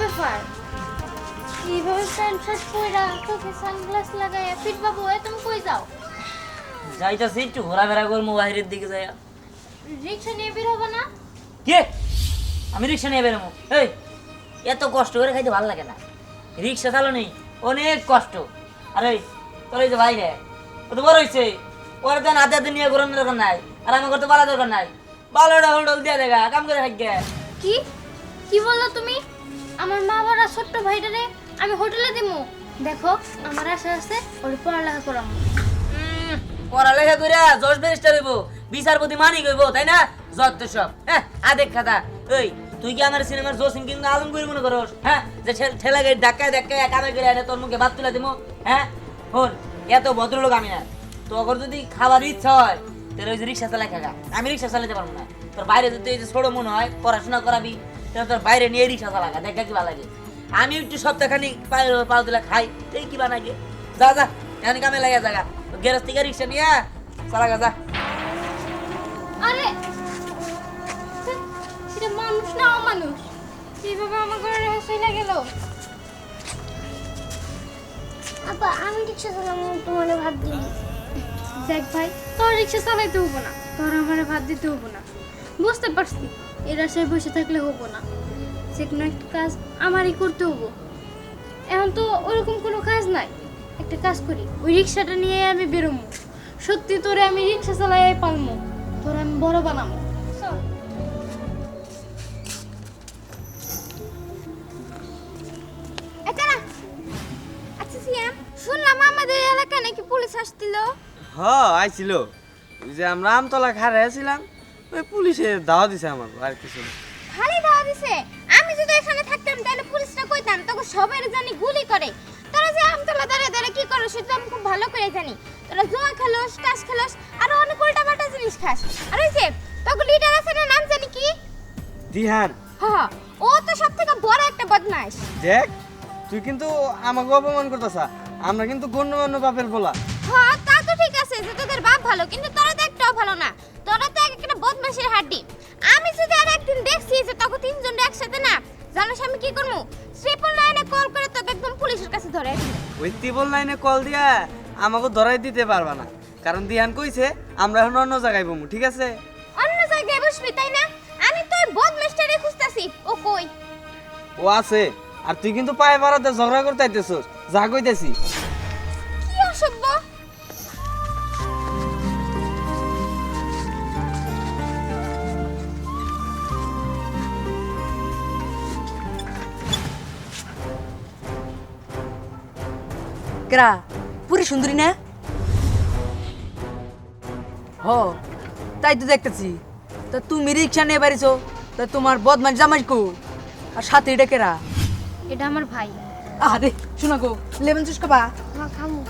ব্যাপার? এইভাবে pant shirt পরা চোখে সানগ্লাস লাগায় ফিট বাবু এ তুমি কই যাও? যাইতাছি একটু ঘোরাফেরা করব বাইরের দিকে যাই রিক্সা নিয়ে বের হবে না? কে? আমি রিক্সা নিয়ে বেরোবো এই এত কষ্ট করে খাইতে ভালো লাগে না। রিক্সা চালানি অনেক কষ্ট। আরে তোর এই যে বাইরে ও তো বড় হয়েছে ওর দেন হাতে হাতে নিয়ে ঘোরানোর দরকার নাই আর আমার করতে পালা দরকার নাই। বালোটা হোল্ডল দিয়ে দেখা কাম করে থাকবে কি? কি বলল তুমি? আমার মা বাবা ছোট্ট ভাইটারে আমি হোটেলে দিব দেখো, আমার আশা আছে ওর পড়ালেখা করাম। পড়ালেখা করে জজ ব্যারিস্টার হইব, বিচারপতি মানি হইব, তাই না? যত সব হ্যাঁ? আদেক খাতা। ওই তুই কি আমার সিনেমার জসিম কিন্তু আলম করে মনে করস হ্যাঁ? যে ঠেল- গাড়ি ধাক্কায় ধাক্কায় কামে করে এনে তোর মুখে ভাত তুলে দিমো হ্যাঁ? হন এত ভদ্রলোক আমি না। তোর যদি খাবার ইচ্ছা হয়, তাহলে ওই যে রিক্সা চালাই খাগা। আমি রিক্সা চালাতে পারব না। তোর বাইরে যদি এই যে ছোট মনে হয়, পড়াশোনা করাবি। তোর বাইরে নিয়ে রিক্সা চালাগা দেখা কি ভালো লাগে। আমি একটু সপ্তাহখানি পাও দিলে খাই এই কি বানাই যা যা এখন কামে লাগে জায়গা গ্যারেজ থেকে রিক্সা নিয়ে চালাগা যা। আরে সেটা মানুষ না অমানুষ? এইভাবে আমার ঘরে চলে গেল? আপা আমি রিক্সা চালাবো তোমার ভাত দিই দেখ ভাই তোর রিক্সা চালাইতে হব না তোর আমার ভাত দিতে হব না। বুঝতে পারছি। এর আশায় বসে থাকলে হব না। যে কোনো একটা কাজ আমারই করতে হব। এখন তো ওরকম কোনো কাজ নাই। একটা কাজ করি, ওই রিক্সাটা নিয়ে আমি বেরোবো সত্যি তোরে আমি রিক্সা চালাই পালমো। তোর আমি বড় বানাবো। আচ্ছা শুনলাম আমাদের এলাকায় নাকি পুলিশ আসছিল? হ, আইছিল। যে আমরা আমতলা খারে আছিলাম। ওই পুলিশে দাওয়া দিছে আমার আর কিছু খালি দাওয়া দিছে। আমি যদি এখানে থাকতাম তাহলে পুলিশটা কইতাম তোকে সবাই জানি গুলি করে। তোরা যে আমতলা দাঁড়ে দাঁড়ে কি করো সেটা আমি খুব ভালো করে জানি। তোরা জুয়া খেলোস টাস খেলোস আর অনেক উল্টা পাল্টা জিনিস খাস। আর ওই যে তোকে লিডার আছে না নাম জানি কি? দিহান। হ হ, ও তো সব থেকে বড় একটা বদমাশ দেখ তুই কিন্তু আমাকে অপমান করতেছা। আমরা কিন্তু গণ্যমান্য বাপের বলা হ্যাঁ যে তোদের বাপ ভালো কিন্তু তোরা তো একটাও ভালো না। তোরা তো একটা বদমাশের হাড্ডি। আমি যদি আর একদিন দেখছি যে তখন তিনজন একসাথে না জানিস আমি কি করব? ট্রিপল নাইনে কল করে তোকে একদম পুলিশের কাছে ধরে ওই টিবল লাইনে কল দিয়া আমাকে ধরাই দিতে পারবা না। কারণ দিহান কইছে আমরা এখন অন্য জায়গায় বমু ঠিক আছে? অন্য জায়গায় বসবি তাই না? আমি তো ওই বদমাশটারে খুঁজতাছি ও কই? ও আছে আর তুই কিন্তু পায়ে পাড়াতে ঝগড়া করতে আইতেছস যা কইতেছি। কেরা পুরি সুন্দরী না? হ তাই তো দেখতেছি। তা তুমি রিক্সা নিয়ে বাড়িছো তা তোমার বদমাস জামাই কো আর সাথে এটা কেরা? এটা আমার ভাই। আরে শোনা গো লেমন জুস খাবা? মা খামু।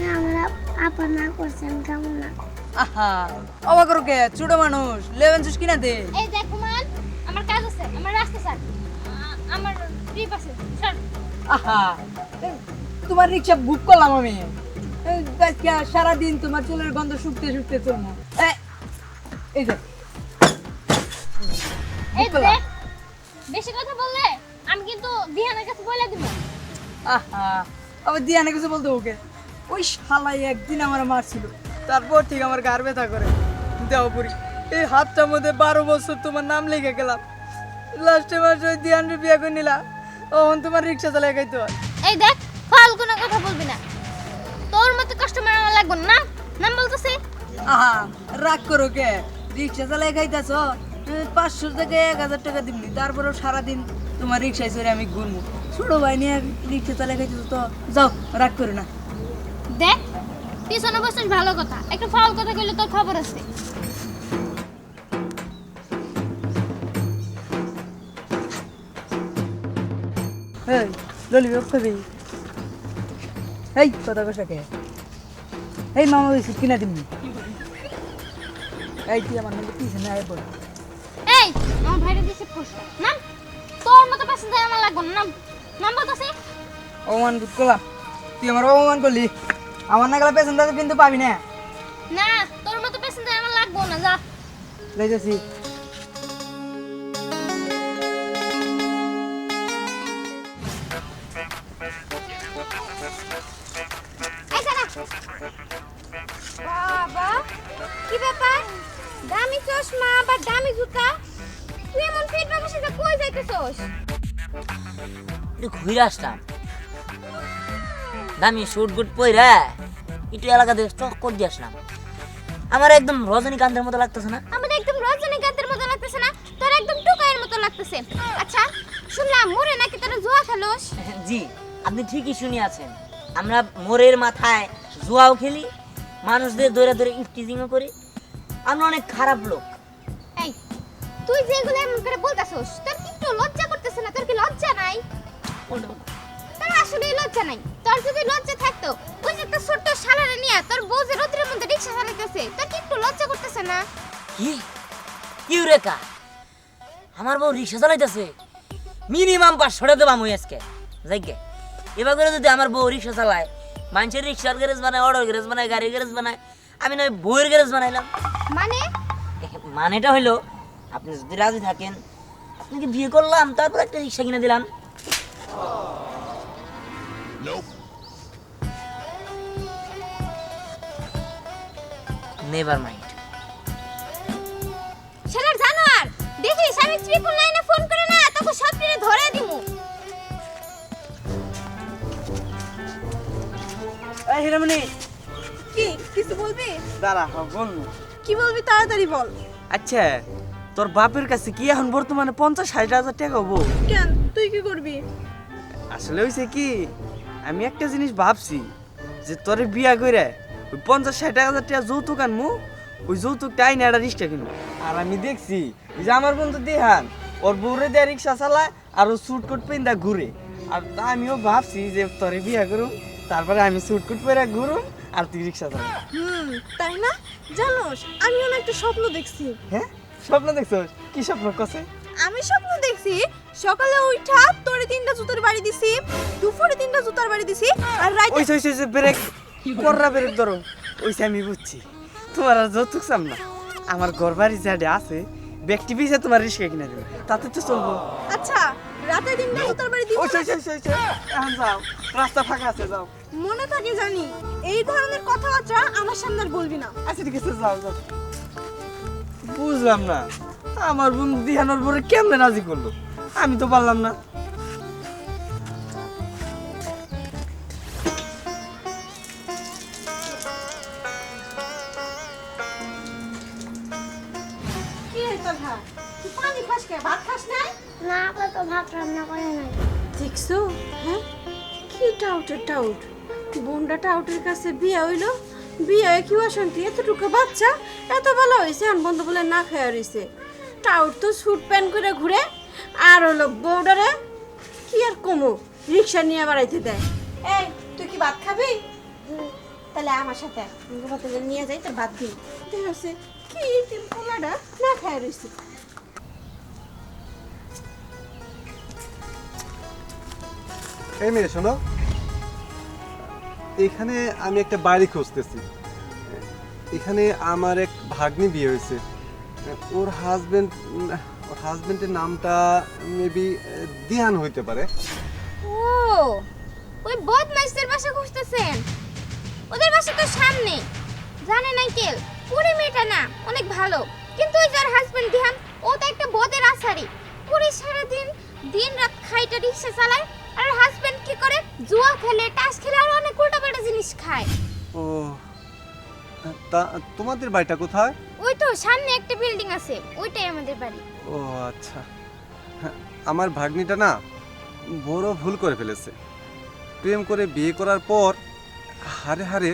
না আমরা আপা না করছেন খামু না। আহা অবাক করো কে? ছোট মানুষ লেমন জুস কিনা দে। এই দেখ মান আমার কাজ আছে আমার রাস্তা স্যার আমার ট্রিপ আছে স্যার আহা তোমার রিক্সা বুক করলাম আমি। সারাদিন তোমার চুলের গন্ধ শুকতে শুকতে চলবো এই যে। বেশি কথা বললে আমি কিন্তু দিহানের কাছে বলে দিব। আহা আবার দিয়ানে কিছু বলতে ওকে। ওই শালাই একদিন আমার মারছিল তারপর থেকে আমার গার ব্যথা করে। দেওয়া পরি এই হাতটার মধ্যে বারো বছর তোমার নাম লিখে গেলাম। লাস্টে মাস ওই দিয়ানরে বিয়ে করে নিলা তখন তোমার রিক্সা চালাই খাইতে হয়। এই দেখ ফাল কোনো কথা বলবি না। তোর মতো কাস্টমার আমার লাগবে না নাম নাম বলতেছি? আহা রাগ করো কে? রিক্সা চালাই খাইতেছ? পাঁচশো থেকে এক হাজার টাকা দিবনি তারপরেও সারাদিন তোমার রিক্সায় চড়ে আমি ঘুরবো ছোট ভাই নিয়ে রিক্সা চালাই খাইতেছ তো যাও রাগ করো না। দেখ পিছনে বসছিস ভালো কথা একটু ফাল কথা কইলে তোর খবর আছে। এই ললিপপ খাবি? এই কথা কষা কে? এই মামা ওই সিট কিনা দিবনি এই তুই আমার মধ্যে পিছনে আয় পড় এই আমার ভাইরে দিছে ফুস নাম? তোর মতো প্যাসেঞ্জার আমার লাগবে না। নাম? নাম বলতেছি? অপমান করলাম তুই আমার অপমান করলি। আমার না গেলে পেছন কিন্তু পাবি না। না তোর মতো প্যাসেঞ্জার আমার লাগবে না যা। যাইতেছি। দামি চশমা বা দামি জুতা? তুই এমন পেট বাবার সাথে কই যাইতেছস? একটু ঘুরে আসলাম দামি শুট গুট পইরা একটু এলাকা দিয়ে চক্কর দিয়ে আসলাম। আমার একদম রজনীকান্তের মতো লাগতেছে না। আমার একদম রজনীকান্তের মতো লাগতেছে না তোর একদম টুকাইয়ের মতো লাগতেছে। আচ্ছা শুনলাম মোরে নাকি তোরা জুয়া খেলোস? জি আপনি ঠিকই শুনিয়াছেন। আমরা মোরের মাথায় জুয়াও খেলি মানুষদের দৌড়ে দৌড়ে ইফটিজিংও করি। আমরা অনেক খারাপ লোক। এই তুই যেগুলো এমন করে বলতাছস তোর কি একটু লজ্জা করতেছে না? তোর কি লজ্জা নাই? তোর আসলেই লজ্জা নাই। তোর যদি লজ্জা থাকতো ওই যে তোর ছোট্ট শালারে নিয়ে তোর বউ যে রোদ্রের মধ্যে রিক্সা চালাইতেছে তোর কি একটু লজ্জা করতেছে না? কি? কি রেখা আমার বউ রিক্সা চালাইতেছে। মিনিমাম পাঁচশো টাকা দেবাম ওই আজকে। যাইকে এবার করে যদি আমার বউ রিক্সা চালায় মানুষের রিক্সার গ্যারেজ বানায় অটোর গ্যারেজ বানায় গাড়ির গ্যারেজ বানায়। আমি নয় বইয়ের গ্যারেজ বানাইলাম। মানে? মানেটা হইল আপনি যদি রাজি থাকেন আপনাকে বিয়ে করলাম তারপর একটা রিক্সা কিনে দিলাম। নেভার মাইন্ড শালার জানোয়ার ট্রিপল নাইনে ফোন করে না তোকে সব ধরে দিমু। এই হিরামণি কি? কিছু বলবি? দাঁড়া হ বলব কি বলবি তাড়াতাড়ি বল। আচ্ছা তোর বাপের কাছে কি এখন বর্তমানে পঞ্চাশ ষাট হাজার টাকা হব? কেন? তুই কি করবি? আসলে হয়েছে কি আমি একটা জিনিস ভাবছি যে তোরে বিয়া করে ওই পঞ্চাশ ষাট হাজার টাকা যৌতুক আনমু ওই যৌতুকটা আইনে একটা রিক্সা কিনবো। আর আমি দেখছি যে আমার বন্ধু দেহান ওর বউরে দেয়া রিক্সা চালায় আর ও স্যুট কোট পেন্দা ঘুরে। আর তা আমিও ভাবছি যে তোরে বিয়া করুম। তারপরে আমি স্যুট কোট পরে ঘুরুম আর তুই রিক্সা চালা হুম তাই না? জানোস আমিও না একটা স্বপ্ন দেখছি। হ্যাঁ? স্বপ্ন দেখছোস? কি স্বপ্ন কছে আমি স্বপ্ন দেখছি সকালে উঠা তোরে তিনটা জুতার বাড়ি দিছি দুপুরে তিনটা জুতার বাড়ি দিছি আর রাইতে ওই ওই ওই ব্রেক কররা ব্রেক ধরো ওইসে আমি বুঝছি। তোমার আর যৌতুক চাম না। আমার ঘর বাড়ি আছে ব্যক্তি পিছিয়ে তোমার রিস্কে কিনে দেবে। তাতে তো চলবো। আচ্ছা রাতে তিনটা তোর বাড়ি দিব ওই ওই ওই এখন যাও। রাস্তা ফাঁকা আছে যাও। মনে থাকে জানি এই ধরনের কথাবার্তা আমার সামনে আর বলবি না। আচ্ছা ঠিক আছে যাও যাও। বুঝলাম না। আমার বোন দিহানোর পরে কেমনে রাজি করল? আমি তো পারলাম না। কি রে তুই পানি খাস কে? ভাত খাস নাই? না আপা তো ভাত রান্না করে নাই। দেখছ? হ্যাঁ? কি টাউটের টাউট বোনটা টাউটের কাছে বিয়ে হইল। বিয়ে কি অশান্তি? এতটুকু বাচ্চা? এত ভালো হয়েছে আন বন্ধু বলে না খাওয়া রয়েছে টাউট তো স্যুট প্যান্ট করে ঘুরে আর হলো বউডারে কি আর কমো? রিক্সা নিয়ে বাড়াইতে দেয়। এই তুই কি ভাত খাবি? তাহলে আমার সাথে নিয়ে যাই তোর ভাত দিই। দেখছে কি পোলাটা? না খাওয়া রয়েছে এই মেয়ে শোনো। এখানে আমি একটা বাড়ি খুঁজতেছি। এখানে আমার এক ভাগ্নি বিয়ে হয়েছে। ওর হাজবেন্ড ওর হাজবেন্ডের নামটা মেবি দিহান হইতে পারে। ও ওই বদমাইশদের বাসা খুঁজতেছেন? ওদের বাসা তো সামনে। জানেন আঙ্কেল পুরি মেয়েটা না অনেক ভালো। কিন্তু ওই যার হাজবেন্ড দিহান ও তো একটা বদের আসারি পুরি সারাদিন দিন রাত খাইটা রিক্সা চালায় আর হাজবেন্ড কি করে? জুয়া খেলে টাস খেলে আর অনেক উল্টাপাল্টা জিনিস খায়। ও তা তোমাদের বাড়িটা কোথায়? ওই তো সামনে একটা বিল্ডিং আছে ওইটাই আমাদের বাড়ি। ও আচ্ছা। হ্যাঁ, আমার ভাগ্নিটা না বড় ভুল করে ফেলেছে। প্রেম করে বিয়ে করার পর হারে হারে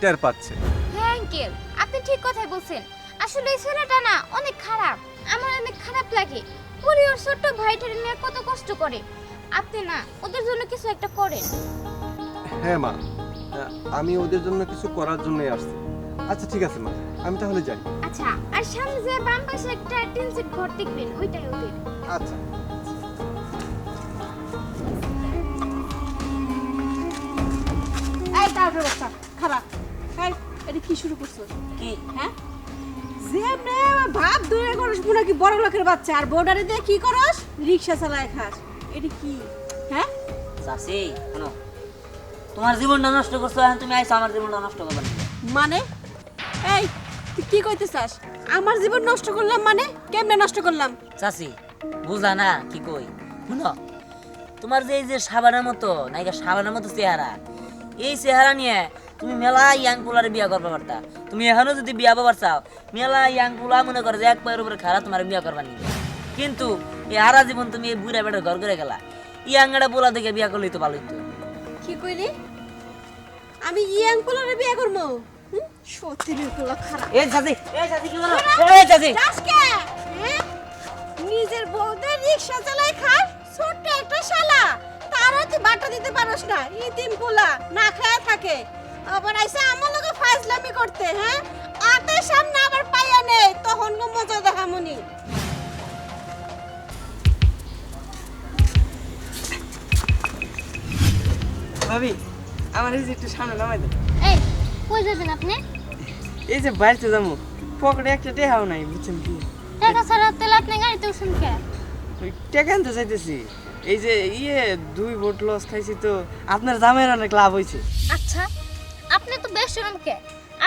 টের পাচ্ছে। হ্যাঁ আঙ্কেল আপনি ঠিক কথাই বলছেন। আসলে এই ছেলেটা না অনেক খারাপ। আমার অনেক খারাপ লাগে। পুরি ওর ছোট্ট ভাইটার নিয়ে কত কষ্ট করে। আপনি না ওদের জন্য কিছু একটা করেন। হ্যাঁ মা। আমি ওদের জন্য কিছু করার জন্যই আসছি। আচ্ছা ঠিক আছে মা। আমি তাহলে যাই। আচ্ছা আর সামনে যে বাম পাশে একটা টিন সেট ঘর দেখবেন ওইটাই ওদের। আচ্ছা। এই টাউটের বাচ্চা খারাপ। এটা কি শুরু করছ? কি? হ্যাঁ? করস মনে কি বড় লোকের বাচ্চা। আর বর্ডারে দিয়ে কি করস? রিক্সা চালায় খাস। এটা কি? হ্যাঁ? চাষি শোনো। তোমার জীবনটা নষ্ট করছ এখন তুমি আমার জীবনটা নষ্ট করবে মানে? এই তুই কি কইতে চাস আমার জীবন নষ্ট করলাম মানে? কেমনে নষ্ট করলাম? চাচি বুঝা না কি কই? শুনো তোমার যে এই যে সাবানের মতো নাইকা সাবানের মতো চেহারা এই চেহারা নিয়ে তুমি মেলা ইয়াং পোলারে বিয়া করবা পারতা তুমি এখনও যদি বিয়া পাবার চাও মেলা ইয়াং পোলা মনে করে যে এক পায়ের উপরে খারাপ তোমার বিয়া করবা নিবে। কিন্তু এই হারা জীবন তুমি এই বুড়া বেটার ঘর করে গেলা। ইয়াং একটা পোলা দেখে বিয়া করলেই তো ভালো হইতো কি কইলি? আমি ইয়াং পোলারে বিয়া করব হুম? সত্যি পোলা খারাপ। এই চাচি এই চাচি কি বলো এই চাচি হ্যাঁ? নিজের বউদের রিক্সা চালায় খাস ছোট্ট একটা শালা। তারও তুই বাটা দিতে পারস না ইতিম পোলা না খায় থাকে। আবার আইসা আমার লগে ফাজলামি করতে হ্যাঁ? আতের সামনে আবার পাইয়া নেই তখন গো মজা দেখামনি ভাবি আমার এই যে একটু সামনে নামাই দেন। এই কই যাবেন আপনি? এই যে বাড়িতে যাব পকেটে একটা টেহাও নাই বুঝছেন কি? টাকা ছাড়া তেল আপনি গাড়িতে উঠুন কে? ওই টাকা আনতে চাইতেছি এই যে ইয়ে দুই ভোট লস খাইছি তো আপনার দামের অনেক লাভ হয়েছে আচ্ছা বেশ কে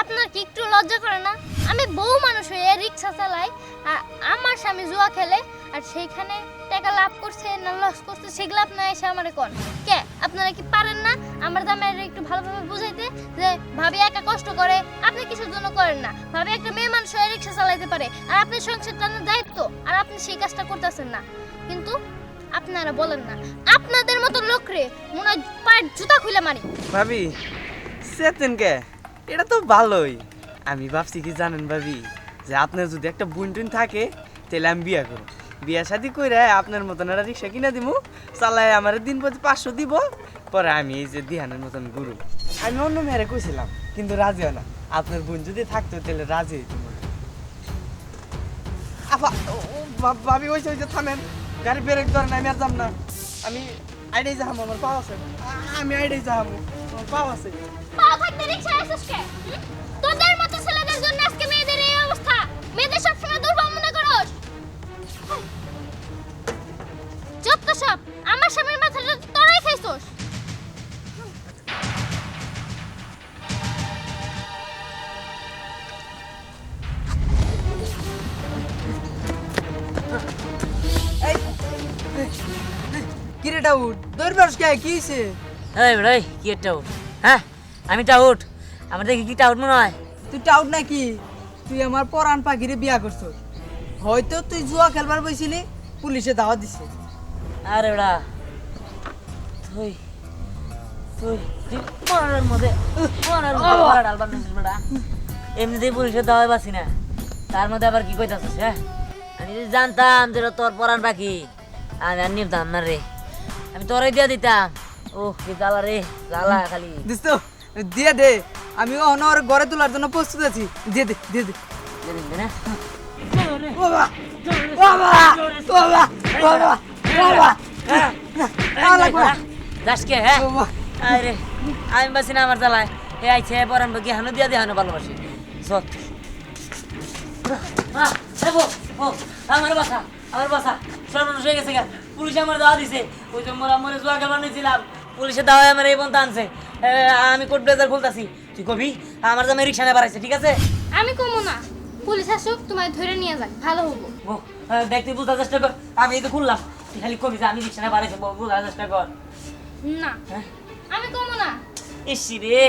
আপনার কি একটু লজ্জা করে না? আমি বউ মানুষ হয়ে রিক্সা চালাই, আর আমার স্বামী জুয়া খেলে, আর সেইখানে টাকা লাভ করছে, না লস করছে, সেগুলো আপনার এসে আমার কোন। কে, আপনারা কি পারেন না আমার দামে একটু ভালোভাবে বুঝাইতে? যে ভাবি একা কষ্ট করে, আপনি কিসের জন্য করেন না। ভাবি একটা মেয়ে মানুষ হয়ে রিক্সা চালাইতে পারে, আর আপনি সংসার টানার দায়িত্ব, আর আপনি সেই কাজটা করতেছেন না। কিন্তু আপনারা বলেন না, আপনাদের মতো লোকরে মনে হয় পায়ের জুতা খুলে মারি। ভাবি সেতেন কে এটা তো ভালোই। আমি ভাবছি কি জানেন ভাবি যে আপনার যদি একটা বোন টুন থাকে তাহলে আমি বিয়া করব। বিয়া শাদি কইরা আপনার মতন একটা রিক্সা কিনা দিব চালাই আমার দিন প্রতি পাঁচশো দিব পরে আমি এই যে দিহানের মতন গুরু আমি অন্য মেয়েরা কইছিলাম কিন্তু রাজি হয় না। আপনার বোন যদি থাকতো তাহলে রাজি হইতো ও, ভাবি ওই যে থামেন গাড়ি ব্রেক ধরেন আমি আর যাম না। আমি আইডাই যাহাম আমার পাও আছে। আমি আইডাই যাহাম আমার পাও আছে। পাও থাকতে রিক্সা আসিস কে? তোদের মতো ছেলেদের জন্য আজকে মেয়েদের এই অবস্থা। মেয়েদের সবসময় দুর্বল মনে করস। যত সব। আমার স্বামীর মাথাটা তোরাই খাইছস। কিরে ডাউট পারস কে? কি হইছে? এই বেড়াই কি টাউট হ্যাঁ? আমি টাউট। আমার দেখি কি টাউট মনে হয়? তুই টাউট নাকি? তুই আমার পরাণ পাখিরে বিয়া করছস হয়তো তুই জুয়া খেলবার বইছিলি পুলিশে দাওয়া দিছে। আরে বেড়া তুই তুই তুই মরার মধ্যে মরার মধ্যে ডালবার বেড়া এমনিতেই পুলিশের দাওয়াই বাসি না। তার মধ্যে আবার কি কইতাছিস হ্যাঁ? আমি যদি জানতাম যে তোর পাখি আমি আর নিতাম না রে। আমি তোরাই দিয়ে দিতাম। ও কি জ্বালা রে জ্বালা খালি। দিস তো। দিয়ে দে আমি অহন ওর ঘরে তোলার জন্য প্রস্তুত আছি দিয়ে দে দিয়ে দে না হ্যাঁ আমার জ্বালায় আমার বাসা আমার বাসা হয়ে গেছে পুলিশ আমার দাওয়া দিছে ওই যে মোরা মরে জোয়া খেলবার নিয়েছিলাম পুলিশের দাওয়ায় আমার এই পর্যন্ত আনছে। আমি কোর্ট ব্লেজার খুলতাছি। তুই কবি? আমার জামাই রিক্সা নিয়ে বাড়াইছে ঠিক আছে? আমি কমো না। পুলিশ আসুক তোমায় ধরে নিয়ে যাক ভালো হব। ও দেখ তুই বুঝার চেষ্টা কর। আমি এই তো খুললাম। তুই খালি কবি যে আমি রিক্সা নিয়ে বাড়াইছে বুঝার চেষ্টা কর। না হ্যাঁ? আমি কমো না। ইসি রে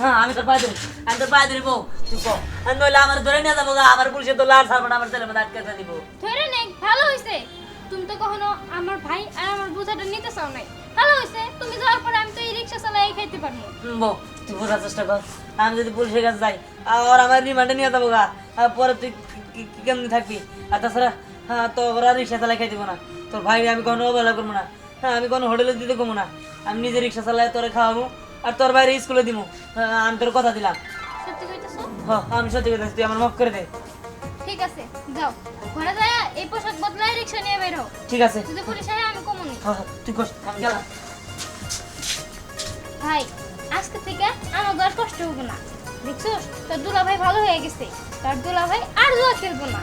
হ্যাঁ আমি তোর পায়ে ধরি আমি তোর পায়ে ধরি বউ তুই কো। আর নইলে আমার ধরে নিয়ে যাব গা, আমার পুলিশে তো লাল সারবো আমার ছেলে মধ্যে আটকে দিব। ধরে নে ভালো হয়েছে তুমি তো কখনো আমার ভাই আর আমার বোঝাটা নিতে চাও নাই। ভালো হয়েছে। তুমি যাওয়ার পরে আমি তো এই রিক্সা চালাই খাইতে পারব বউ তুই বোঝার চেষ্টা কর। আমি যদি পুলিশের কাছে যাই আর আমার রিমান্ডে নিয়ে যাব গা। পরে তুই কেমনি থাকবি? আর তাছাড়া হ্যাঁ তো ওরা রিক্সা চালাই খাই দিব না। তোর ভাই আমি কোনো অবহেলা করব না। হ্যাঁ আমি কোনো হোটেলে দিতে কমো না। আমি নিজে রিক্সা চালাই তোরে খাওয়াবো আর তোর বাইরে স্কুলে দিব। আমি তোর কথা দিলাম। সত্যি কইতেছো? হ্যাঁ আমি সত্যি কথা তুই আমার মাফ করে দে। ঠিক আছে যাও। ঘরে যায় এই পোশাক বদলায় রিক্সা নিয়ে বের হও। ঠিক আছে। যদি পুলিশ আয় আমি কমুনি হ্যাঁ হ্যাঁ, তুই আমি গেলাম। ভাই আজকে থেকে আমার ঘর কষ্ট হব না। দেখছ তোর দুলা ভাই ভালো হয়ে গেছে। তার দুলা ভাই আর জুয়া খেলব না।